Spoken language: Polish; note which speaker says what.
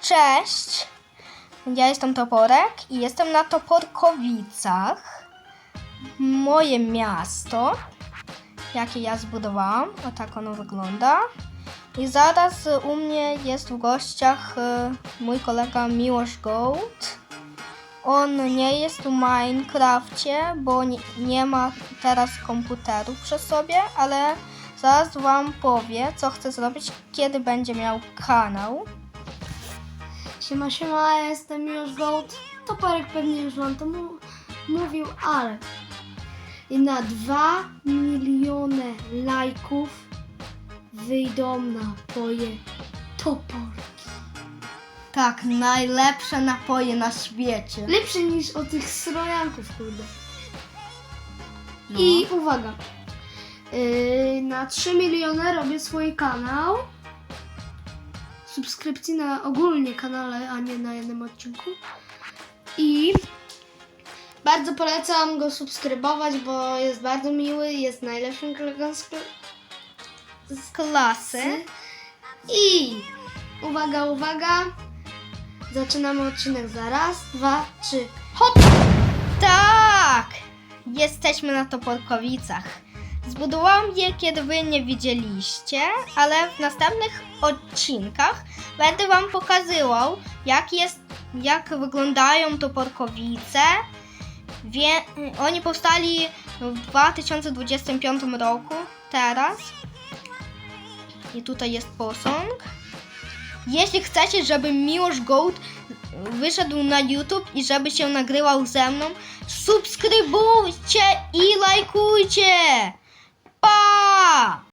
Speaker 1: Cześć! Ja jestem Toporek i jestem na Toporkowicach. Moje miasto, jakie ja zbudowałam. O tak ono wygląda. I zaraz u mnie jest w gościach y, mój kolega Miłosz Gold. On nie jest w Minecrafcie, bo nie, nie ma teraz komputerów przy sobie, ale zaraz Wam powie, co chce zrobić, kiedy będzie miał kanał.
Speaker 2: Siema, siema, jestem już Gold. Toporek pewnie już wam to mu- mówił, ale i na 2 miliony lajków wyjdą napoje Toporki.
Speaker 1: Tak, najlepsze napoje na świecie.
Speaker 2: Lepsze niż o tych srojanków, kurde. I uwaga, yy, na 3 miliony robię swój kanał. Subskrypcji na ogólnie kanale, a nie na jednym odcinku. I bardzo polecam go subskrybować, bo jest bardzo miły, jest najlepszym kolegą z,
Speaker 1: z klasy.
Speaker 2: I uwaga, uwaga. Zaczynamy odcinek za raz, dwa, trzy. Hop!
Speaker 1: Tak! Jesteśmy na Toporkowicach. Zbudowałam je, kiedy wy nie widzieliście, ale w następnych odcinkach będę wam pokazywał, jak jest, jak wyglądają Toporkowice. Wie, oni powstali w 2025 roku, teraz. I tutaj jest posąg. Jeśli chcecie, żeby Miłosz Gold wyszedł na YouTube i żeby się nagrywał ze mną, subskrybujcie i lajkujcie! 爸